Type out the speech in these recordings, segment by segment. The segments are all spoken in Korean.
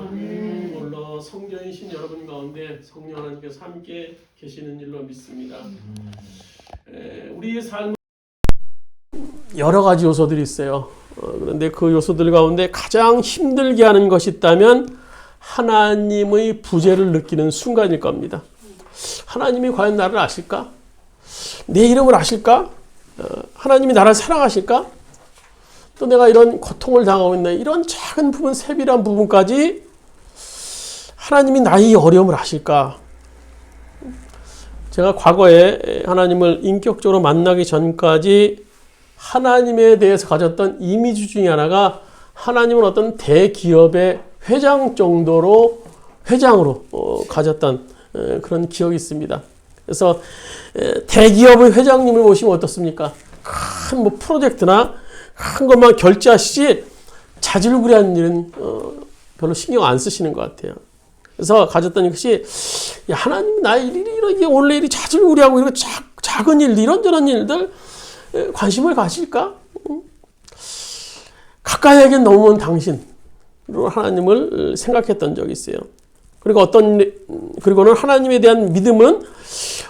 물론 성전이신 여러분 가운데 성령 하나님께서 함께 계시는 일로 믿습니다. 에, 우리의 삶 여러 가지 요소들이 있어요. 어, 그런데 그 요소들 가운데 가장 힘들게 하는 것이 있다면 하나님의 부재를 느끼는 순간일 겁니다. 하나님이 과연 나를 아실까? 내 이름을 아실까? 어, 하나님이 나를 사랑하실까? 또 내가 이런 고통을 당하고 있는 이런 작은 부분, 세밀한 부분까지 하나님이 나의 어려움을 아실까? 제가 과거에 하나님을 인격적으로 만나기 전까지 하나님에 대해서 가졌던 이미지 중에 하나가 하나님은 어떤 대기업의 회장 정도로 회장으로 어, 가졌던 에, 그런 기억이 있습니다. 그래서 에, 대기업의 회장님을 보시면 어떻습니까? 큰 뭐 프로젝트나 큰 것만 결제하시지 자질구레한 일은 어, 별로 신경 안 쓰시는 것 같아요. 그래서 가졌던 것이 야, 하나님 나의 일이 이런 게 원래 일이 자질구레하고 이런 작, 작은 일 이런저런 일들 에, 관심을 가실까? 음. 가까이에게 넘어온 당신으로 하나님을 생각했던 적이 있어요. 그리고 어떤 일- 그리고는 하나님에 대한 믿음은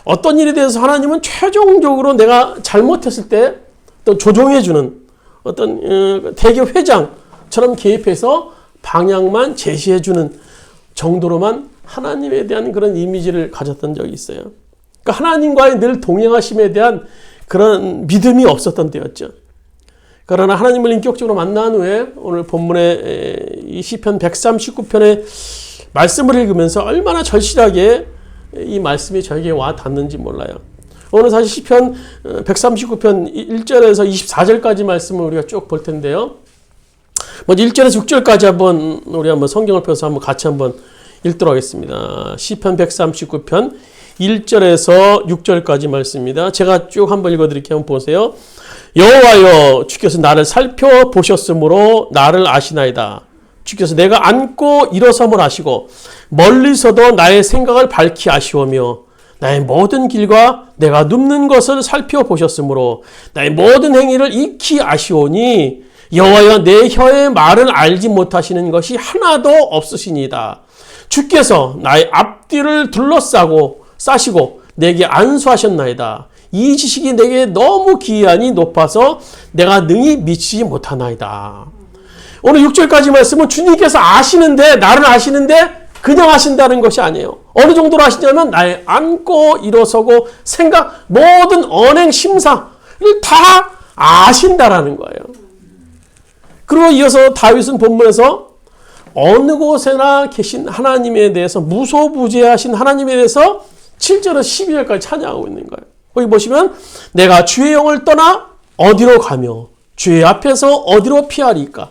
어떤 일에 대해서 하나님은 최종적으로 내가 잘못했을 때 또 조정해 주는 어떤 어, 대기업 회장처럼 개입해서 방향만 제시해 주는 정도로만 하나님에 대한 그런 이미지를 가졌던 적이 있어요. 그러니까 하나님과의 늘 동행하심에 대한 그런 믿음이 없었던 때였죠. 그러나 하나님을 인격적으로 만난 후에 오늘 본문의 이 시편 139편의 말씀을 읽으면서 얼마나 절실하게 이 말씀이 저에게 와 닿는지 몰라요. 오늘 사실 시편 139편 1절에서 24절까지 말씀을 우리가 쭉 볼 텐데요. 먼저 1절에서 6절까지 한번 우리 한번 성경을 펴서 한번 같이 한번 읽도록 하겠습니다. 시편 139편 1절에서 6절까지 말씀입니다. 제가 쭉 한번 읽어 드릴게요. 한번 보세요. 여호와여 주께서 나를 살펴 보셨으므로 나를 아시나이다. 주께서 내가 앉고 일어섬을 아시고 멀리서도 나의 생각을 밝히 아시오며 나의 모든 길과 내가 눕는 것을 살펴보셨으므로 나의 모든 행위를 익히 아시오니 여호와여 내 혀의 말을 알지 못하시는 것이 하나도 없으시니다. 주께서 나의 앞뒤를 둘러싸고 싸시고 내게 안수하셨나이다. 이 지식이 내게 너무 기이하니 높아서 내가 능히 미치지 못하나이다. 오늘 6절까지 말씀은 주님께서 아시는데 나를 아시는데 그냥 아신다는 것이 아니에요. 어느 정도로 아시냐면 나의 앉고 일어서고 생각 모든 언행 심사를 다 아신다라는 거예요. 그리고 이어서 다윗은 본문에서 어느 곳에나 계신 하나님에 대해서 무소부재하신 하나님에 대해서 7절에서 12절까지 찬양하고 있는 거예요. 거기 보시면 내가 주의 영을 떠나 어디로 가며 주의 앞에서 어디로 피하리까?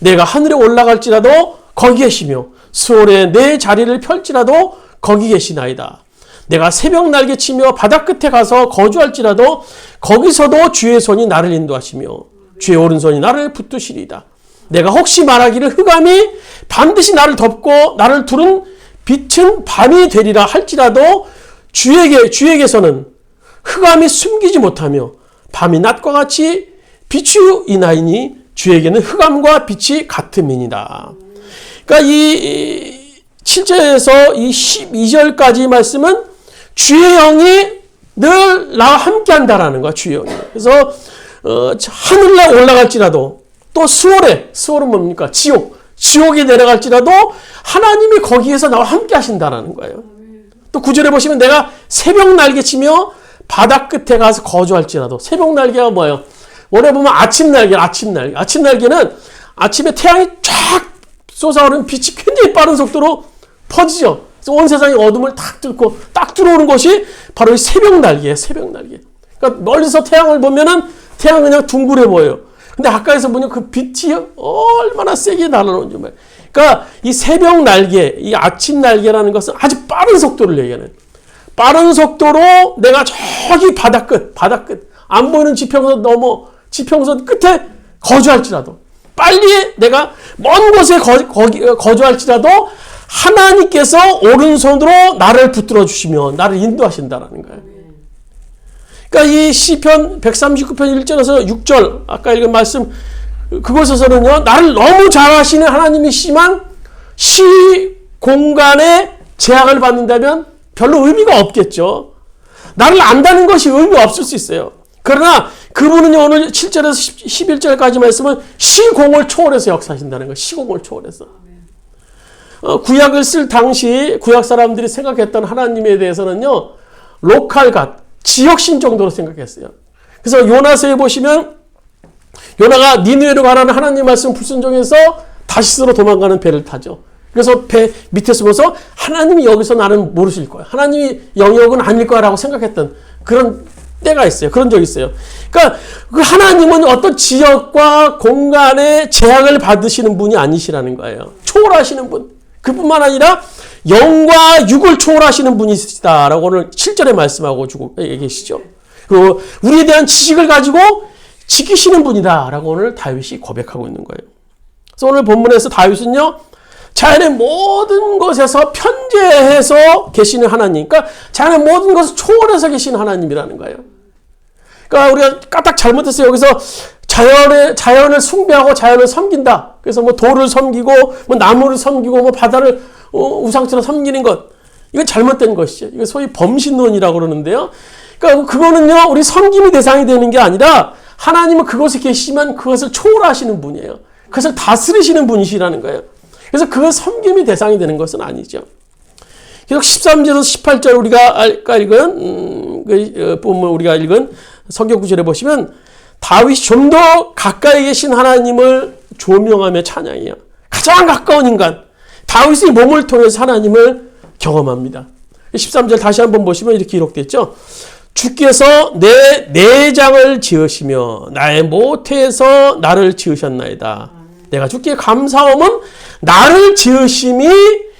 내가 하늘에 올라갈지라도 거기 계시며 수월에 내 자리를 펼지라도 거기 계시나이다. 내가 새벽 날개 치며 바다 끝에 가서 거주할지라도 거기서도 주의 손이 나를 인도하시며 주의 오른손이 나를 붙드시리다. 내가 혹시 말하기를 흑암이 반드시 나를 덮고 나를 두른 빛은 밤이 되리라 할지라도 주에게 주에게서는 흑암이 숨기지 못하며 밤이 낮과 같이 비추이나이니 주에게는 흑암과 빛이 같음이니라. 그러니까 이 7절에서 이 12절까지 말씀은 주의 영이 늘 나와 함께 한다라는 거야, 주의 영이. 그래서 어, 하늘에 올라갈지라도 또 수월에 수월은 뭡니까? 지옥. 지옥에 내려갈지라도 하나님이 거기에서 나와 함께 하신다라는 거예요. 또 구절에 보시면 내가 새벽 날개 치며 바다 끝에 가서 거주할지라도 새벽 날개가 뭐예요? 원래 보면 아침 날개, 아침 날개. 아침 날개는 아침에 태양이 쫙 솟아오르는 빛이 굉장히 빠른 속도로 퍼지죠. 온 세상이 어둠을 탁 뚫고 딱 들어오는 것이 바로 이 새벽 날개예요. 새벽 날개. 그러니까 멀리서 태양을 보면은 태양은 그냥 둥그레 보여요. 근데 가까이서 보면 그 빛이 얼마나 세게 날아오는지 말이에요. 그러니까 이 새벽 날개, 이 아침 날개라는 것은 아주 빠른 속도를 얘기하는. 빠른 속도로 내가 저기 바다 끝, 바다 끝, 안 보이는 지평선 넘어, 지평선 끝에 거주할지라도, 빨리 내가 먼 곳에 거, 거기, 거주할지라도 하나님께서 오른손으로 나를 붙들어 주시며 나를 인도하신다라는 거예요. 그러니까 이 시편 139편 1절에서 6절 아까 읽은 말씀 그곳에서는요 나를 너무 잘 아시는 하나님이시지만 시 공간에 제약을 받는다면 별로 의미가 없겠죠. 나를 안다는 것이 의미 없을 수 있어요. 그러나 그분은 오늘 7절에서 11절까지 말씀은 시공을 초월해서 역사하신다는 거예요. 시공을 초월해서. 어, 구약을 쓸 당시 구약 사람들이 생각했던 하나님에 대해서는요. 로컬 갓, 지역신 정도로 생각했어요. 그래서 요나서에 보시면 요나가 니느웨로 가라는 하나님 말씀 불순종해서 다시스로 도망가는 배를 타죠. 그래서 배 밑에서 보면서 하나님이 여기서 나는 모르실 거야. 하나님이 영역은 아닐 거라고 생각했던 그런 때가 있어요. 그런 적이 있어요. 그러니까 그 하나님은 어떤 지역과 공간에 제약을 받으시는 분이 아니시라는 거예요. 초월하시는 분. 그뿐만 아니라 영과 육을 초월하시는 분이시다라고 오늘 7절에 말씀하고 주고 계시죠. 그 우리에 대한 지식을 가지고 지키시는 분이다라고 오늘 다윗이 고백하고 있는 거예요. 그래서 오늘 본문에서 다윗은요. 자연의 모든 것에서 편재해서 계시는 하나님. 그러니까 자연의 모든 것을 초월해서 계시는 하나님이라는 거예요. 그러니까 우리가 까딱 잘못했어요. 여기서 자연의 자연을 숭배하고 자연을 섬긴다. 그래서 뭐 돌을 섬기고 뭐 나무를 섬기고 뭐 바다를 어, 우상처럼 섬기는 것. 이건 잘못된 것이죠. 이거 소위 범신론이라고 그러는데요. 그러니까 그거는요. 우리 섬김이 대상이 되는 게 아니라 하나님은 그것에 계시지만 그것을 초월하시는 분이에요. 그것을 다스리시는 분이시라는 거예요. 그래서 그 섬김이 대상이 되는 것은 아니죠. 계속 13절에서 18절 우리가 아까 읽은 음, 그 본문 우리가 읽은 성경 구절에 보시면 다윗이 좀 더 가까이 계신 하나님을 조명하며 찬양해요. 가장 가까운 인간 다윗의 몸을 통해서 하나님을 경험합니다. 13절 다시 한번 보시면 이렇게 기록됐죠. 주께서 내 내장을 지으시며 나의 모태에서 나를 지으셨나이다. 내가 주께 감사함은 나를 지으심이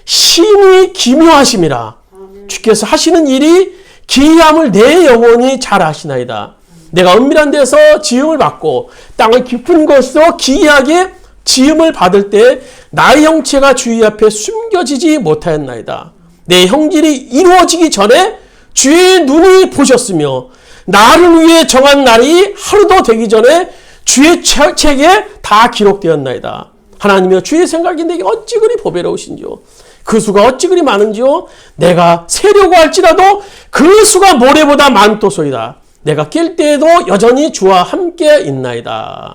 심히 기묘하심이라. 주께서 하시는 일이 기이함을 내 영혼이 잘 아시나이다. 내가 은밀한 데서 지음을 받고 땅의 깊은 곳에서 기이하게 지음을 받을 때 나의 형체가 주의 앞에 숨겨지지 못하였나이다. 내 형질이 이루어지기 전에 주의 눈이 보셨으며 나를 위해 정한 날이 하루도 되기 전에 주의 책에 다 기록되었나이다. 하나님이여 주의 생각이 내게 어찌 그리 보배로우신지요. 그 수가 어찌 그리 많은지요. 내가 세려고 할지라도 그 수가 모래보다 많도소이다. 내가 깰 때에도 여전히 주와 함께 있나이다.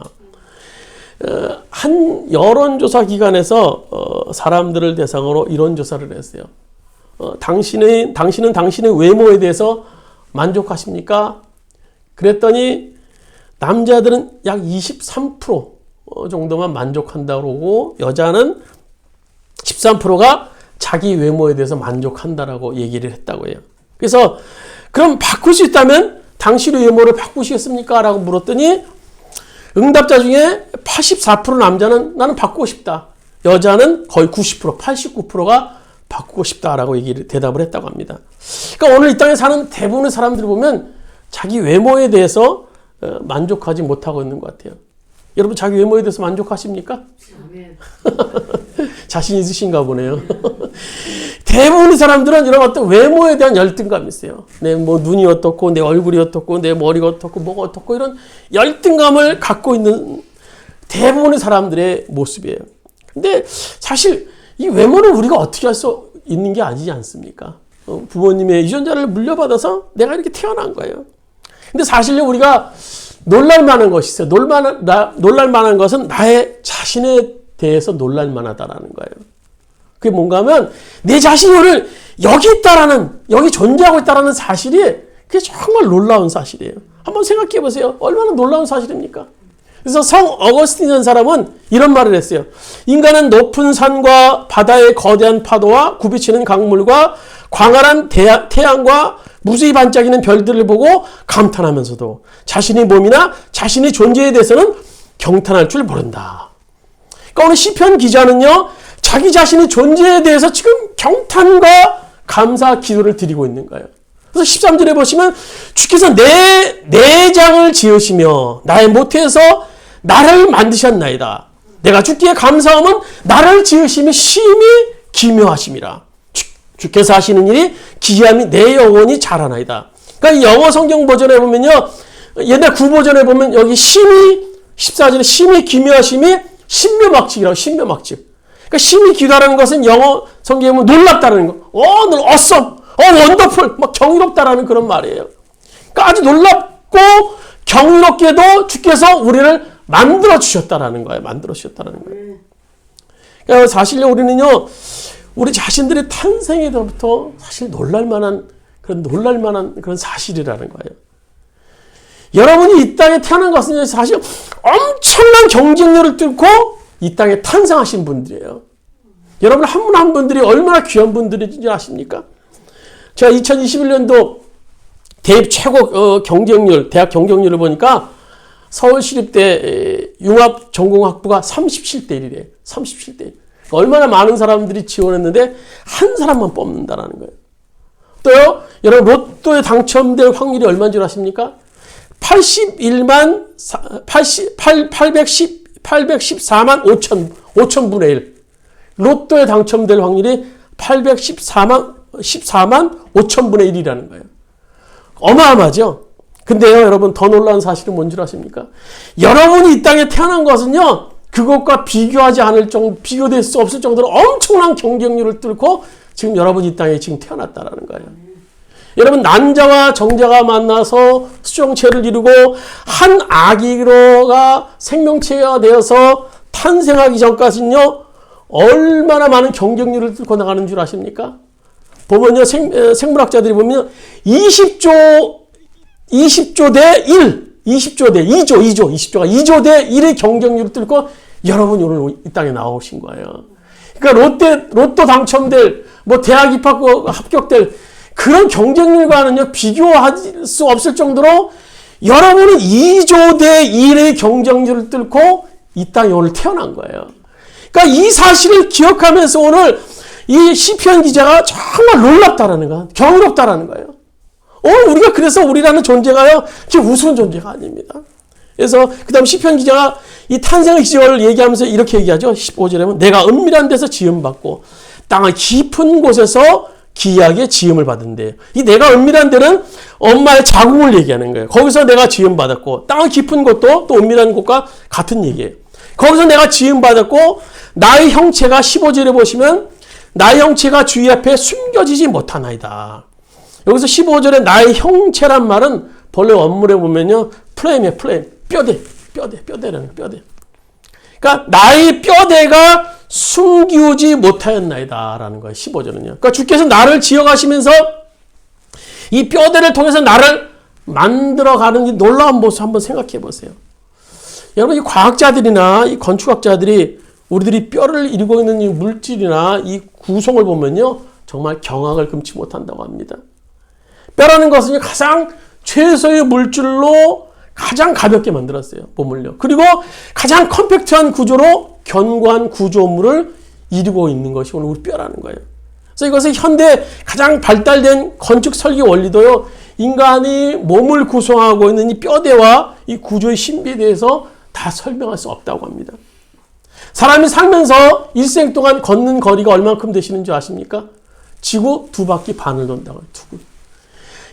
어, 한 여론조사 기관에서 어, 사람들을 대상으로 이런 조사를 했어요. 어, 당신의, 당신은 당신의 외모에 대해서 만족하십니까? 그랬더니 남자들은 약 23% 정도만 만족한다고 그러고 여자는 13%가 자기 외모에 대해서 만족한다라고 얘기를 했다고 해요. 그래서 그럼 바꿀 수 있다면 당신의 외모를 바꾸시겠습니까? 라고 물었더니 응답자 중에 84% 남자는 나는 바꾸고 싶다. 여자는 거의 90%, 89%가 바꾸고 싶다라고 얘기를 대답을 했다고 합니다. 그러니까 오늘 이 땅에 사는 대부분의 사람들을 보면 자기 외모에 대해서 어, 만족하지 못하고 있는 것 같아요. 여러분 자기 외모에 대해서 만족하십니까? 자신 있으신가 보네요. 대부분의 사람들은 이런 어떤 외모에 대한 열등감이 있어요. 내 뭐 눈이 어떻고, 내 얼굴이 어떻고, 내 머리가 어떻고, 뭐가 어떻고, 이런 열등감을 갖고 있는 대부분의 사람들의 모습이에요. 근데 사실 이 외모는 우리가 어떻게 할 수 있는 게 아니지 않습니까? 어, 부모님의 유전자를 물려받아서 내가 이렇게 태어난 거예요. 근데 사실요, 우리가 놀랄 만한 것이 있어요. 놀만, 나, 놀랄 만한 것은 나의 자신에 대해서 놀랄 만하다라는 거예요. 그게 뭔가 하면 내 자신이 오늘 여기 있다라는, 여기 존재하고 있다라는 사실이 그게 정말 놀라운 사실이에요. 한번 생각해 보세요. 얼마나 놀라운 사실입니까? 그래서 성 어거스틴이라는 사람은 이런 말을 했어요. 인간은 높은 산과 바다의 거대한 파도와 굽이치는 강물과 광활한 태양과 무수히 반짝이는 별들을 보고 감탄하면서도 자신의 몸이나 자신의 존재에 대해서는 경탄할 줄 모른다. 그러니까 오늘 시편 기자는요, 자기 자신의 존재에 대해서 지금 경탄과 감사 기도를 드리고 있는 거예요. 그래서 13절에 보시면 주께서 내 내장을 지으시며 나의 모태에서 나를 만드셨나이다. 내가 주께 감사함은 나를 지으심이 심히 기묘하심이라. 주, 께서 하시는 일이 기이함이 내 영혼이 자라나이다. 그러니까 영어 성경 버전에 보면요. 옛날 구버전에 보면 여기 심히 14절에 심히 기묘하심이 신묘막측이라고 신묘막측. 그러니까 심히 기도하는 것은 영어 성경에 보면 놀랍다는 거. 어, 늘 awesome. 어, 원더풀. 막 경이롭다라는 그런 말이에요. 그러니까 아주 놀랍고 경이롭게도 주께서 우리를 만들어 주셨다라는 거예요. 만들어 주셨다라는 거예요. 그러니까 사실 우리는요, 우리 자신들의 탄생에부터 사실 놀랄 만한 그런 놀랄 만한 그런 사실이라는 거예요. 여러분이 이 땅에 태어난 것은 사실 엄청난 경쟁률을 뚫고 이 땅에 탄생하신 분들이에요. 여러분 한 분 한 분들이 얼마나 귀한 분들인지 아십니까? 제가 2021년도 대입 최고 어, 경쟁률, 대학 경쟁률을 보니까 서울시립대 융합 전공학부가 37대 1이래. 37대 1. 얼마나 많은 사람들이 지원했는데 한 사람만 뽑는다라는 거예요. 또요, 여러분 로또에 당첨될 확률이 얼마인 줄 아십니까? 81만 80, 8, 810, 814만 5천, 5천 분의 1. 로또에 당첨될 확률이 814만, 14만 5천 분의 1이라는 거예요. 어마어마하죠? 근데요, 여러분, 더 놀라운 사실은 뭔 줄 아십니까? 여러분이 이 땅에 태어난 것은요, 그것과 비교하지 않을 정도, 비교될 수 없을 정도로 엄청난 경쟁률을 뚫고 지금 여러분이 이 땅에 지금 태어났다라는 거예요. 여러분 난자와 정자가 만나서 수정체를 이루고 한 아기로가 생명체가 되어서 탄생하기 전까지는요 얼마나 많은 경쟁률을 뚫고 나가는 줄 아십니까? 보면요 생, 생물학자들이 보면 20조 20조 대 1, 20조 대 2조, 2조, 20조가 2조 대 1의 경쟁률을 뚫고 여러분이 오늘 이 땅에 나오신 거예요. 그러니까 롯데 로또 당첨될 뭐 대학 입학 합격될 그런 경쟁률과는요 비교할 수 없을 정도로 여러분은 2조 대 1의 경쟁률을 뚫고 이 땅에 오늘 태어난 거예요. 그러니까 이 사실을 기억하면서 오늘 이 시편 기자가 정말 놀랍다라는 거, 경이롭다라는 거예요. 어, 우리가 그래서 우리라는 존재가요, 지금 우스운 존재가 아닙니다. 그래서 그다음 시편 기자가 이 탄생의 기절을 얘기하면서 이렇게 얘기하죠. 15절에 보면 내가 은밀한 데서 지음 받고 땅의 깊은 곳에서 기이하게 지음을 받은데 이 내가 은밀한 데는 엄마의 자궁을 얘기하는 거예요. 거기서 내가 지음 받았고 땅의 깊은 곳도 또 은밀한 곳과 같은 얘기예요. 거기서 내가 지음 받았고 나의 형체가 15절에 보시면 나의 형체가 주의 앞에 숨겨지지 못하나이다. 여기서 15절에 나의 형체란 말은 본래 원문에 보면요. 플레임이에요. 플레임. 뼈대. 뼈대. 뼈대라는 뼈대. 그러니까 나의 뼈대가 숨기우지 못하였나이다. 라는 거예요. 15절은요. 그러니까 주께서 나를 지어가시면서 이 뼈대를 통해서 나를 만들어가는 이 놀라운 모습 한번 생각해 보세요. 여러분, 이 과학자들이나 이 건축학자들이 우리들이 뼈를 이루고 있는 이 물질이나 이 구성을 보면요. 정말 경악을 금치 못한다고 합니다. 뼈라는 것은 가장 최소의 물질로 가장 가볍게 만들었어요. 보물요. 그리고 가장 컴팩트한 구조로 견고한 구조물을 이루고 있는 것이 오늘 우리 뼈라는 거예요. 그래서 이것은 현대 가장 발달된 건축 설계 원리도요. 인간이 몸을 구성하고 있는 이 뼈대와 이 구조의 신비에 대해서 다 설명할 수 없다고 합니다. 사람이 살면서 일생 동안 걷는 거리가 얼만큼 되시는 줄 아십니까? 지구 두 바퀴 반을 돈다고 해요.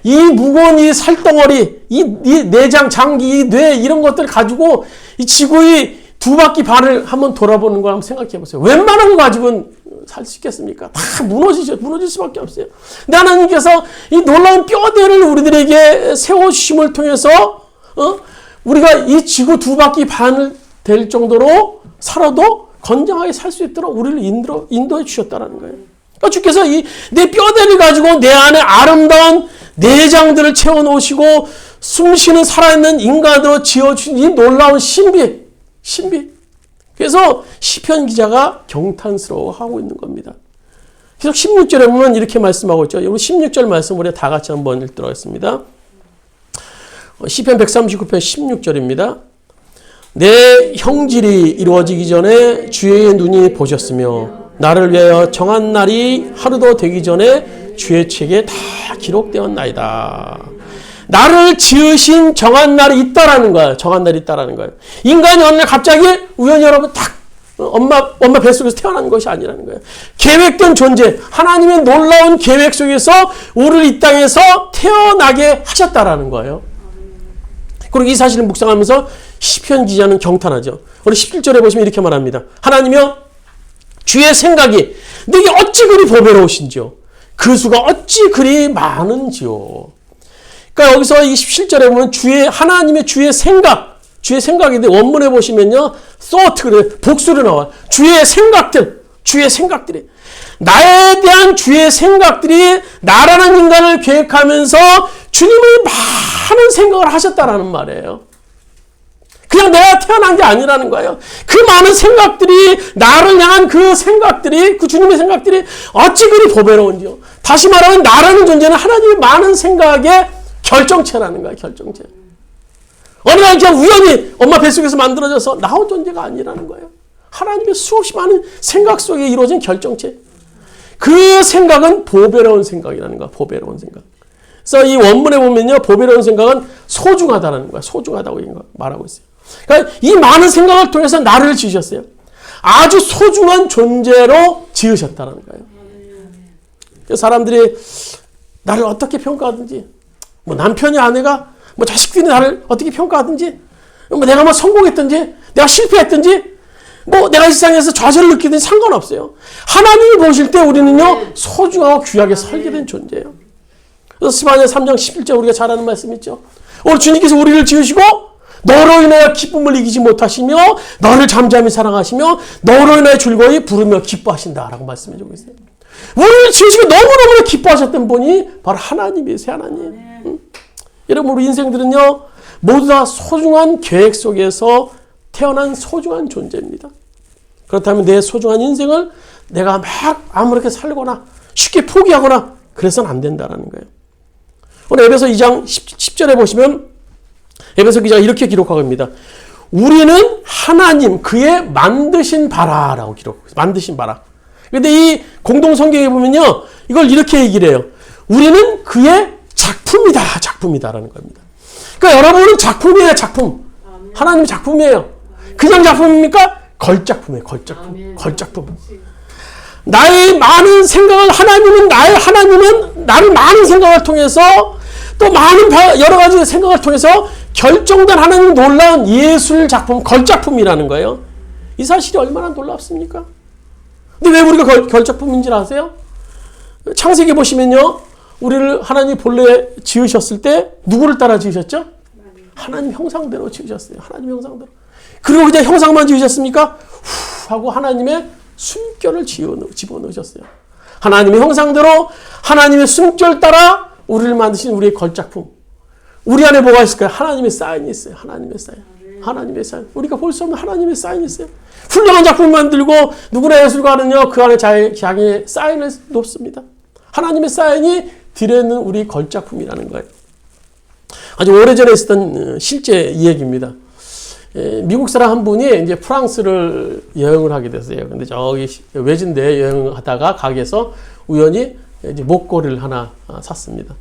이 무거운 이 살덩어리, 이, 이 내장, 장기, 이뇌 이런 것들 가지고 이 지구의 두 바퀴 반을 한번 돌아보는 걸 한번 생각해 보세요. 웬만한 거 가지고는 살수 있겠습니까? 다 무너지죠. 무너질 수밖에 없어요. 근데 하나님께서 이 놀라운 뼈대를 우리들에게 세워주심을 통해서 어? 우리가 이 지구 두 바퀴 반을 될 정도로 살아도 건강하게 살 수 있도록 우리를 인도, 인도해 주셨다는 거예요. 그러니까 주께서 이 내 뼈대를 가지고 내 안에 아름다운 내장들을 채워 놓으시고 숨쉬는 살아있는 인간으로 지어주신 이 놀라운 신비, 신비. 그래서 시편 기자가 경탄스러워하고 있는 겁니다. 그래서 16절에 보면 이렇게 말씀하고 있죠. 여러분 16절 말씀 우리 다 같이 한번 읽도록 하겠습니다. 시편 139편 16절입니다. 내 형질이 이루어지기 전에 주의 눈이 보셨으며 나를 위하여 정한 날이 하루도 되기 전에 주의 책에 다 기록되었나이다. 나를 지으신 정한 날이 있다라는 거예요. 정한 날이 있다라는 거예요. 인간이 어느 날 갑자기 우연히 여러분 딱 엄마 엄마 뱃속에서 태어난 것이 아니라는 거예요. 계획된 존재, 하나님의 놀라운 계획 속에서 우리를 이 땅에서 태어나게 하셨다라는 거예요. 그리고 이 사실을 묵상하면서 시편 기자는 경탄하죠. 우리 17절에 보시면 이렇게 말합니다. 하나님이여 주의 생각이 내게 어찌 그리 보배로우신지요. 그 수가 어찌 그리 많은지요. 그러니까 여기서 이 17절에 보면 주의 하나님의 주의 생각, 주의 생각인데 원문에 보시면요. thought 그래 복수로 나와. 주의 생각들, 주의 생각들이 나에 대한 주의 생각들이 나라는 인간을 계획하면서 주님을 많은 생각을 하셨다라는 말이에요. 그냥 내가 태어난 게 아니라는 거예요. 그 많은 생각들이 나를 향한 그 생각들이 그 주님의 생각들이 어찌 그리 보배로운지요. 다시 말하면 나라는 존재는 하나님의 많은 생각의 결정체라는 거예요. 결정체. 어느 날 그냥 우연히 엄마 뱃속에서 만들어져서 나온 존재가 아니라는 거예요. 하나님의 수없이 많은 생각 속에 이루어진 결정체. 그 생각은 보배로운 생각이라는 거야. 보배로운 생각. 그래서 이 원문에 보면요. 보배로운 생각은 소중하다라는 거야. 소중하다고 말하고 있어요. 그러니까 이 많은 생각을 통해서 나를 지으셨어요. 아주 소중한 존재로 지으셨다는 거예요. 사람들이 나를 어떻게 평가하든지, 뭐 남편이 아내가, 뭐 자식들이 나를 어떻게 평가하든지, 뭐 내가 뭐 성공했든지, 내가 실패했든지, 뭐 내가 이 세상에서 좌절을 느끼든지 상관없어요. 하나님이 보실 때 우리는요 소중하고 귀하게 설계된 존재예요. 그래서 스바냐 3장 11절 우리가 잘 아는 말씀 있죠. 오늘 주님께서 우리를 지으시고 너로 인하여 기쁨을 이기지 못하시며 너를 잠잠히 사랑하시며 너로 인하여 즐거이 부르며 기뻐하신다라고 말씀해 주고 있어요. 우리를 지으시고 너무너무 기뻐하셨던 분이 바로 하나님이세요. 하나님. 응? 여러분 우리 인생들은요 모두 다 소중한 계획 속에서 태어난 소중한 존재입니다. 그렇다면 내 소중한 인생을 내가 막 아무렇게 살거나 쉽게 포기하거나 그래서는 안 된다는 거예요. 오늘 에베소 2장 10, 절에 보시면 에베소 기자가 이렇게 기록하고 있습니다. 우리는 하나님 그의 만드신 바라라고 기록. 만드신 바라. 근데 이 공동 성경에 보면요. 이걸 이렇게 얘기를 해요. 우리는 그의 작품이다. 작품이다라는 겁니다. 그러니까 여러분은 작품이에요, 작품. 하나님 작품이에요. 그냥 작품입니까? 걸작품이에요, 걸작품. 걸작품. 나의 많은 생각을 하나님은 나의 하나님은 나를 많은 생각을 통해서 또 많은 여러 가지 생각을 통해서 결정된 하나님 놀라운 예술 작품, 걸작품이라는 거예요. 이 사실이 얼마나 놀랍습니까? 근데 왜 우리가 걸, 걸작품인지 아세요? 창세기 보시면요. 우리를 하나님 본래 지으셨을 때 누구를 따라 지으셨죠? 하나님 형상대로 지으셨어요. 하나님 형상대로. 그리고 그냥 형상만 지으셨습니까? 후 하고 하나님의 숨결을 집어넣으셨어요. 하나님의 형상대로 하나님의 숨결 따라 우리를 만드신 우리의 걸작품. 우리 안에 뭐가 있을까요? 하나님의 사인이 있어요. 하나님의 사인. 하나님의 사인. 우리가 볼 수 없는 하나님의 사인이 있어요. 훌륭한 작품 만들고 누구나 예술가는요 그 안에 자기 사인을 놓습니다. 하나님의 사인이 들어있는 우리 걸작품이라는 거예요. 아주 오래전에 있었던 실제 이야기입니다. 미국 사람 한 분이 이제 프랑스를 여행을 하게 됐어요. 근데 저기 외진데 여행하다가 가게에서 우연히 이제 목걸이를 하나 아, 샀습니다.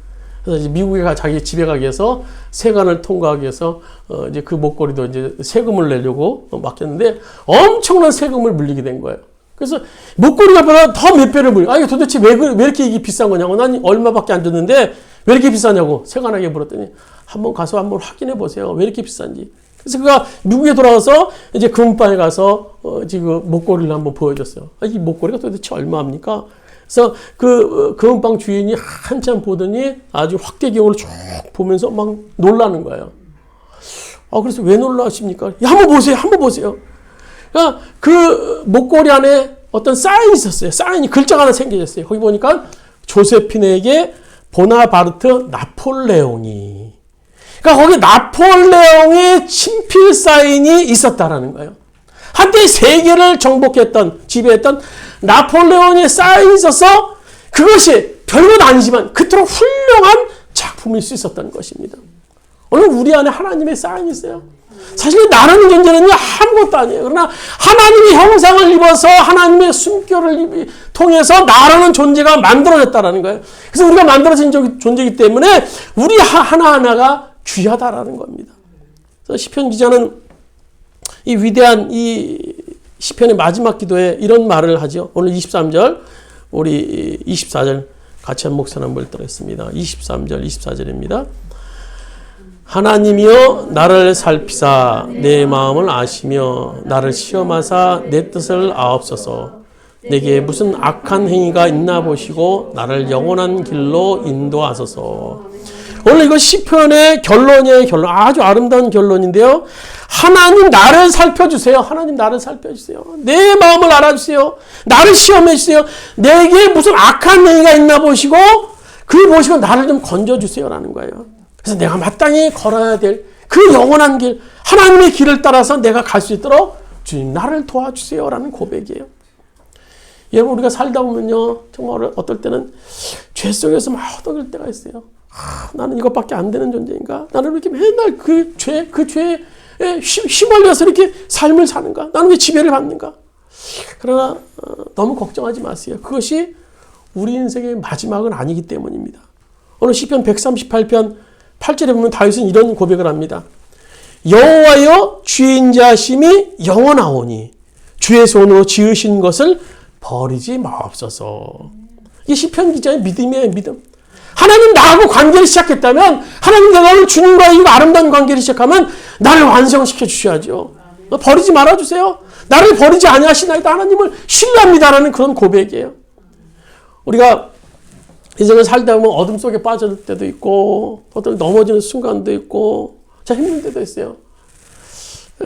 그래서 이제 미국에 가 자기 집에 가기 위해서 세관을 통과하기 위해서 어 이제 그 목걸이도 이제 세금을 내려고 맡겼는데 엄청난 세금을 물리게 된 거예요. 그래서 목걸이가 보다 더 몇 배를 물려. 아, 이게 도대체 왜, 왜 이렇게 이게 비싼 거냐고. 난 얼마밖에 안 줬는데 왜 이렇게 비싸냐고. 세관하게 물었더니 한번 가서 한번 확인해 보세요. 왜 이렇게 비싼지. 그래서 그가 미국에 돌아와서 이제 금방에 가서 어, 지금 목걸이를 한번 보여줬어요. 아, 이 목걸이가 도대체 얼마입니까? 그래서 그 어, 금방 주인이 한참 보더니 아주 확대경으로 쭉 보면서 막 놀라는 거예요. 아, 그래서 왜 놀라십니까? 야, 한번 보세요. 한번 보세요. 그러니까 그 목걸이 안에 어떤 사인이 있었어요. 사인이 글자가 하나 생겨졌어요. 거기 보니까 조세핀에게 보나바르트 나폴레옹이 그러니까 거기 나폴레옹의 친필 사인이 있었다라는 거예요. 한때 세계를 정복했던 지배했던 나폴레옹의 사인이 있어서 그것이 별건 아니지만 그토록 훌륭한 작품일 수 있었던 것입니다. 오늘 우리 안에 하나님의 사인이 있어요. 사실 나라는 존재는요 아무것도 아니에요. 그러나 하나님의 형상을 입어서 하나님의 숨결을 통해서 나라는 존재가 만들어졌다라는 거예요. 그래서 우리가 만들어진 존재이기 때문에 우리 하나하나가 귀하다라는 겁니다. 그래서 시편 기자는 이 위대한 이 시편의 마지막 기도에 이런 말을 하죠. 오늘 23절, 우리 24절 같이 한 목소리 한번 읽도록습니다 23절, 24절입니다. 하나님이여 나를 살피사 내 마음을 아시며 나를 시험하사 내 뜻을 아옵소서 내게 무슨 악한 행위가 있나 보시고 나를 영원한 길로 인도하소서. 오늘 이거 시편의 결론이에요. 결론 아주 아름다운 결론인데요. 하나님 나를 살펴주세요. 하나님 나를 살펴주세요. 내 마음을 알아주세요. 나를 시험해 주세요. 내게 무슨 악한 행위가 있나 보시고 그 보시고 나를 좀 건져주세요라는 거예요. 그래서 내가 마땅히 걸어야 될 그 영원한 길, 하나님의 길을 따라서 내가 갈 수 있도록 주님 나를 도와주세요라는 고백이에요. 여러분 우리가 살다 보면요 정말 어떨 때는 죄 속에서 막 허덕일 때가 있어요. 아, 나는 이것밖에 안 되는 존재인가? 나는 왜 이렇게 맨날 그 죄, 그 죄에 휘말려서 이렇게 삶을 사는가? 나는 왜 지배를 받는가? 그러나 어, 너무 걱정하지 마세요. 그것이 우리 인생의 마지막은 아니기 때문입니다. 오늘 시편 138편 8절에 보면 다윗은 이런 고백을 합니다. 여호와여 주인 자심이 영원하오니 주의 손으로 지으신 것을 버리지 마옵소서. 이 시편 기자의 믿음이에요, 믿음. 하나님 나하고 관계를 시작했다면 하나님 오늘 주님과 이 아름다운 관계를 시작하면 나를 완성시켜 주셔야죠. 버리지 말아 주세요. 나를 버리지 아니하시나이다 하나님을 신뢰합니다라는 그런 고백이에요. 우리가 인생을 살다 보면 어둠 속에 빠질 때도 있고 어떤 넘어지는 순간도 있고 참 힘든 때도 있어요.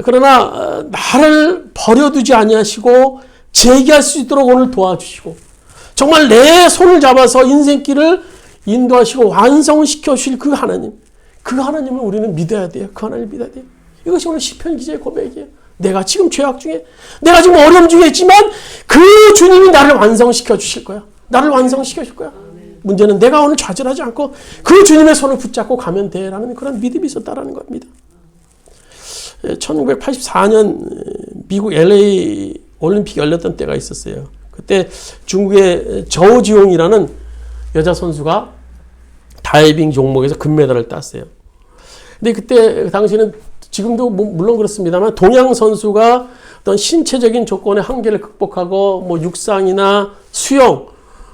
그러나 어, 나를 버려두지 아니하시고 재기할 수 있도록 오늘 도와주시고 정말 내 손을 잡아서 인생길을 인도하시고 완성시켜 주실 그 하나님 그 하나님을 우리는 믿어야 돼요. 그 하나님을 믿어야 돼요. 이것이 오늘 시편 기자의 고백이에요. 내가 지금 죄악 중에 내가 지금 어려움 중에 있지만 그 주님이 나를 완성시켜 주실 거야. 나를 완성시켜 줄 거야. 문제는 내가 오늘 좌절하지 않고 그 주님의 손을 붙잡고 가면 돼라는 그런 믿음이 있었다라는 겁니다. 1984년 미국 LA 올림픽 열렸던 때가 있었어요. 그때 중국의 저우지용이라는 여자 선수가 다이빙 종목에서 금메달을 땄어요. 근데 그때 당시는 지금도 뭐 물론 그렇습니다만 동양 선수가 어떤 신체적인 조건의 한계를 극복하고 뭐 육상이나 수영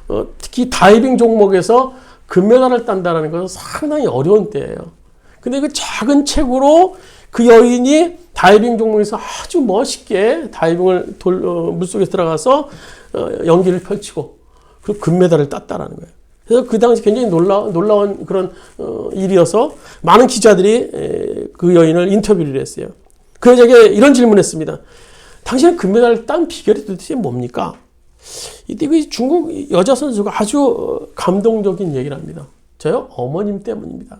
어, 특히 다이빙 종목에서 금메달을 딴다는 것은 상당히 어려운 때예요. 근데 그 작은 책으로 그 여인이 다이빙 종목에서 아주 멋있게 다이빙을 돌, 어, 물속에 들어가서 어, 연기를 펼치고 그 금메달을 땄다라는 거예요. 그래서 그 당시 굉장히 놀라, 놀라운 그런 어, 일이어서 많은 기자들이 에, 그 여인을 인터뷰를 했어요. 그 여자에게 이런 질문을 했습니다. 당신은 금메달을 딴 비결이 도대체 뭡니까? 이때 그 중국 여자 선수가 아주 감동적인 얘기를 합니다. 저요? 어머님 때문입니다.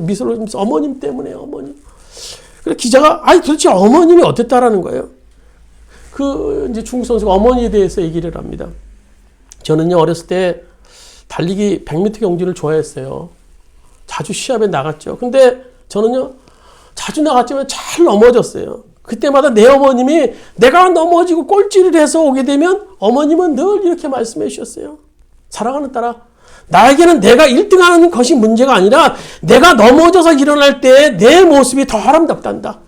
미소로 어머님 때문에 어머님. 그래 기자가 아니 도대체 어머님이 어땠다라는 거예요. 그 이제 중국 선수가 어머니에 대해서 얘기를 합니다. 저는요 어렸을 때 달리기 100m 경기를 좋아했어요. 자주 시합에 나갔죠. 근데 저는요 자주 나갔지만 잘 넘어졌어요. 그때마다 내 어머님이 내가 넘어지고 꼴찌를 해서 오게 되면 어머님은 늘 이렇게 말씀해 주셨어요. 살아가는 따라 나에게는 내가 1등 하는 것이 문제가 아니라 내가 넘어져서 일어날 때 내 모습이 더 아름답단다.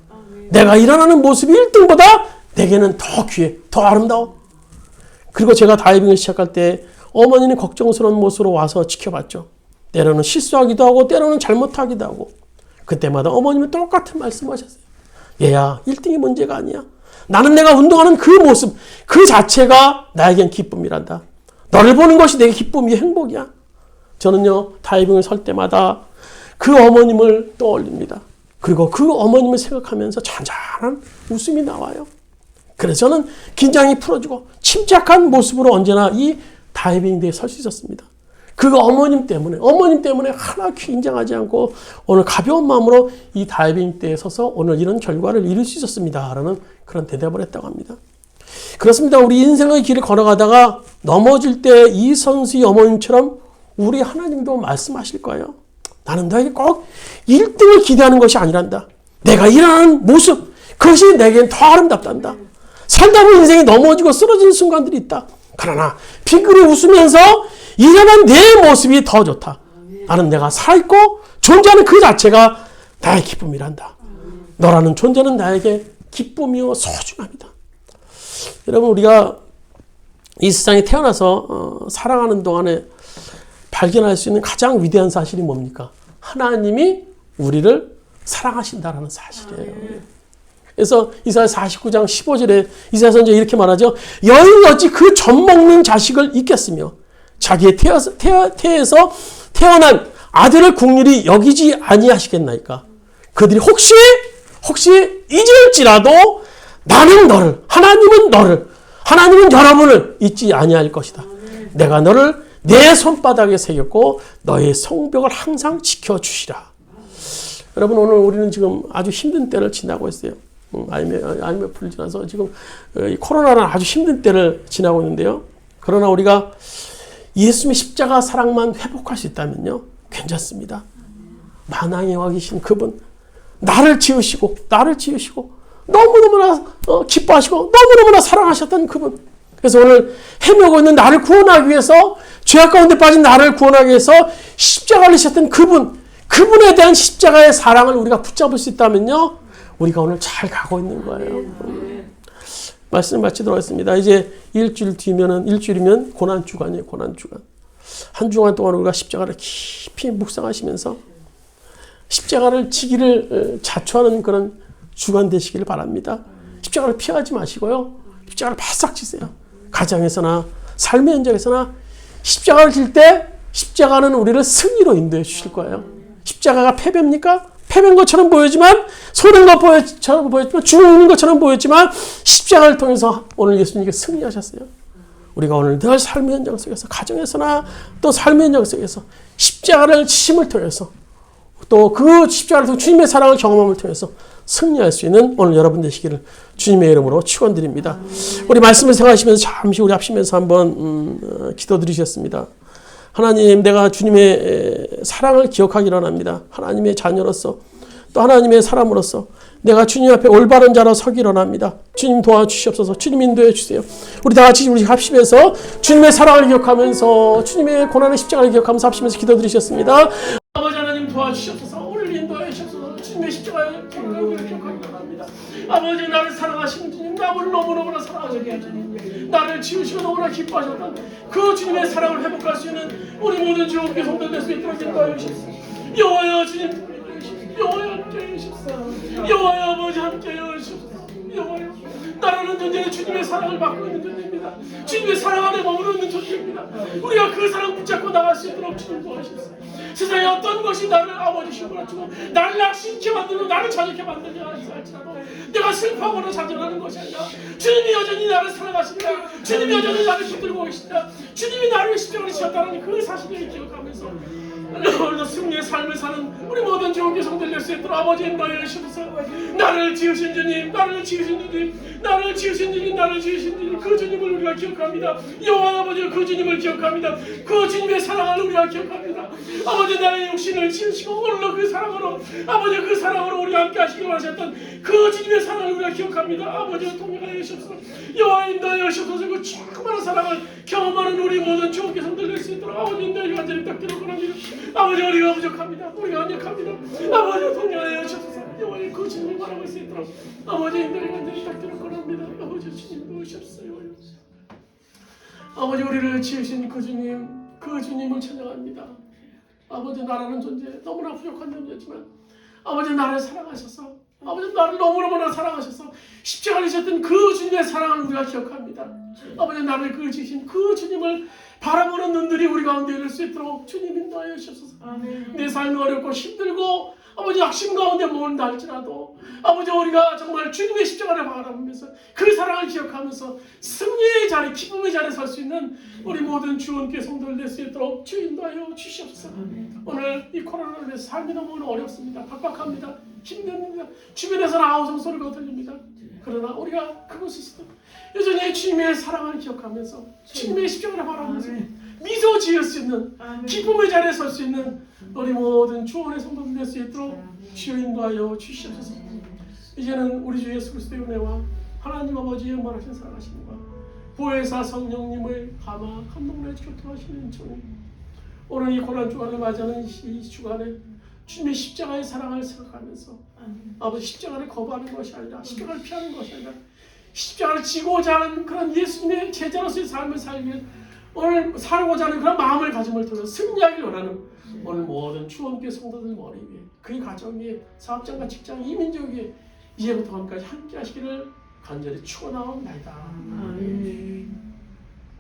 내가 일어나는 모습이 1등보다 내게는 더 귀해, 더 아름다워. 그리고 제가 다이빙을 시작할 때 어머니는 걱정스러운 모습으로 와서 지켜봤죠. 때로는 실수하기도 하고 때로는 잘못하기도 하고 그때마다 어머님은 똑같은 말씀하셨어요. 얘야, 1등이 문제가 아니야. 나는 내가 운동하는 그 모습, 그 자체가 나에겐 기쁨이란다. 너를 보는 것이 내게 기쁨이 행복이야. 저는요, 다이빙을 설 때마다 그 어머님을 떠올립니다. 그리고 그 어머님을 생각하면서 잔잔한 웃음이 나와요. 그래서 저는 긴장이 풀어지고 침착한 모습으로 언제나 이 다이빙대에 설 수 있었습니다. 그 어머님 때문에, 어머님 때문에 하나 긴장하지 않고 오늘 가벼운 마음으로 이 다이빙대에 서서 오늘 이런 결과를 이룰 수 있었습니다. 라는 그런 대답을 했다고 합니다. 그렇습니다. 우리 인생의 길을 걸어가다가 넘어질 때 이 선수의 어머님처럼 우리 하나님도 말씀하실 거예요. 나는 너에게 꼭 1등을 기대하는 것이 아니란다. 내가 일어나는 모습, 그것이 내겐 더 아름답단다. 살다 보면 인생이 넘어지고 쓰러지는 순간들이 있다. 그러나 빙그레 웃으면서 일어난 내 모습이 더 좋다. 나는 내가 살아있고 존재하는 그 자체가 나의 기쁨이란다. 너라는 존재는 나에게 기쁨이요 소중합니다. 여러분 우리가 이 세상에 태어나서 어, 살아가는 동안에 발견할 수 있는 가장 위대한 사실이 뭡니까? 하나님이 우리를 사랑하신다라는 사실이에요. 그래서 이사야 49장 15절에 이사야 선지가 이렇게 말하죠. 여인이 어찌 그 젖 먹는 자식을 잊겠으며 자기의 태어서, 태어, 태에서 태어난 아들을 국률이 여기지 아니하시겠나이까. 그들이 혹시 혹시 잊을지라도 나는 너를 하나님은 너를 하나님은 여러분을 잊지 아니할 것이다. 내가 너를 내 손바닥에 새겼고 너의 성벽을 항상 지켜주시라. 여러분 오늘 우리는 지금 아주 힘든 때를 지나고 있어요. 음, IMF, IMF를 지나서 지금 어, 이 코로나는 아주 힘든 때를 지나고 있는데요. 그러나 우리가 예수님의 십자가 사랑만 회복할 수 있다면요. 괜찮습니다. 만왕의 와 계신 그분 나를 지으시고 나를 지으시고 너무너무나 어, 기뻐하시고 너무너무나 사랑하셨던 그분 그래서 오늘 헤매고 있는 나를 구원하기 위해서 죄악 가운데 빠진 나를 구원하기 위해서 십자가를 지셨던 그분 그분에 대한 십자가의 사랑을 우리가 붙잡을 수 있다면요 우리가 오늘 잘 가고 있는 거예요 음. 말씀 마치도록 하겠습니다 이제 일주일 뒤면은 일주일이면 고난 주간이에요 고난 주간 한 주간 동안 우리가 십자가를 깊이 묵상하시면서 십자가를 지기를 어, 자초하는 그런 주간 되시기를 바랍니다. 십자가를 피하지 마시고요. 십자가를 바싹 지세요. 가정에서나 삶의 현장에서나 십자가를 질 때 십자가는 우리를 승리로 인도해 주실 거예요. 십자가가 패배입니까? 패배인 것처럼 보이지만 손해인 것처럼 보였지만 죽는 것처럼 보였지만 십자가를 통해서 오늘 예수님께 승리하셨어요. 우리가 오늘 늘 삶의 현장 속에서 가정에서나 또 삶의 현장 속에서 십자가를 지심을 통해서 또 그 십자가를 통해 주님의 사랑을 경험함을 통해서 승리할 수 있는 오늘 여러분 되시기를 주님의 이름으로 축원드립니다. 우리 말씀을 생각하시면서 잠시 우리 합심해서 한번 음, 어, 기도드리셨습니다. 하나님, 내가 주님의 에, 사랑을 기억하기 원합니다. 하나님의 자녀로서 또 하나님의 사람으로서 내가 주님 앞에 올바른 자로 서기 원합니다. 주님 도와주시옵소서. 주님 인도해 주세요. 우리 다 같이 우리 합심해서 주님의 사랑을 기억하면서 주님의 고난의 십자가를 기억하면서 합심해서 기도드리셨습니다. 아버지 하나님 도와주시옵소서. 오늘 인도해 주옵소서. 주님의 십자가의 기억하기 원합니다. 아버지 나를 사랑하시 나를 너무너무나 사랑하시는 주님, 나를 지으시고 너무나 기뻐하셨던 그 주님의 사랑을 회복할 수 있는 우리 모든 주님께 성도될수 있도록 인도하여 주시옵소서. 여호와여 주님, 여호와여 함께 해 주시옵소서. 여호와여 아버지 함께 해 주시옵소서. 여호와여 나라는 존재는 주님의 사랑을 받고 있는 존재입니다. 주님의 사랑 안에 머무르 있는 존재입니다. 우리가 그 사랑 붙잡고 나갈 수 있도록 주님 도와주시옵소서. 세상에 어떤 것이 나를 아버지 힘을주고 나를 낙심케 만들고 나를 자족케 만들지 내가 슬퍼하거나 좌절하는 것이 아니라 주님이 여전히 나를 사랑하십니다. 주님이 여전히 나를 붙들고 계십니다. 주님이 나를 십자가를 지었다는 그 사실을 기억하면서 오늘도 승리의 삶을 사는 우리 모든 좋은 교성들 될수 있도록 아버지 인도하여 주셔서 나를 지으신 주님 나를 지으신 주님 나를 지으신 주님 나를 지으신 주님 그 주님을 우리가 기억합니다. 여호와 아버지 그 주님을 기억합니다. 그 주님의 사랑을 우리가 기억합니다. 아버지 나의 육신을 지으시고 오늘도 그 사랑으로 아버지 그 사랑으로 우리가 함께 하시기 원하셨던 그 주님의 사랑을 우리가 기억합니다 아버지 동행하여 주셔서 여호와 인도하여 주셔서 그 충만한 사랑을 경험하는 우리 모든 좋은 교성들 될수 있도록 아버지 인도하여 완전히 딱 들어가랍니다 아버지 우리가 부족합니다. 우리가 언약합니다. 아버지 동행하여 주소서. 영원히 그 주님을 바라볼 수 있도록 아버지 인들이 완전히 딱 들어가랍니다. 아버지 주님 도우셨어요. 아버지 우리를 지으신 그 주님, 그 주님을 찬양합니다. 아버지 나라는 존재 너무나 부족한 존재지만 아버지 나를 사랑하셔서 아버지 나를 너무너무나 사랑하셔서 십자가를 지셨던 그 주님의 사랑을 우리가 기억합니다. 아버지 나를 그 지신 그 주님을 바라보는 눈들이 우리 가운데 이룰 수 있도록 주님 인도하여 주셔서. 내 삶이 어렵고 힘들고 아버지 악심 가운데 모은다 할지라도 아버지 우리가 정말 주님의 십자가를 바라보면서 그 사랑을 기억하면서 승리의 자리, 기쁨의 자리에 설 수 있는 우리 모든 주원께 성도를 낼수 있도록 주 인도하여 주시옵소서. 오늘 이 코로나로 인해서 삶이 너무 어렵습니다. 팍팍합니다. 힘듭니다. 주변에서는 아우성 소리가 들립니다. 그러나 우리가 그곳에서 여전히 주님의 사랑을 기억하면서 주님의 십자가를 바라보면서 미소 지을 수 있는 기쁨의 자리에 설 수 있는 우리 모든 주원의 성도들 될수 있도록 주여 인도하여 주시옵소서. 이제는 우리 주 예수 그리스도의 은혜와 하나님 아버지의 영원하신 사랑하심과 보혜사 성령님의 감화 감동을 교통하시는 주님 오늘 이 고난 주간을 맞이하는 이 주간에 주님의 십자가의 사랑을 생각하면서 아버지 십자가를 거부하는 것이 아니라 십자가를 피하는 것이 아니라 십자가를 지고자 하는 그런 예수님의 제자로서의 삶을 살기 오늘 살고자 하는 그런 마음을 가짐을 통해 승리하기 원하는 오늘 모든 추원교 성도들 머리 위에 그의 가정 위에 사업장과 직장 이민족 위에 이제부터 밤까지 함께 하시기를 간절히 축원하옵나이다. 아멘.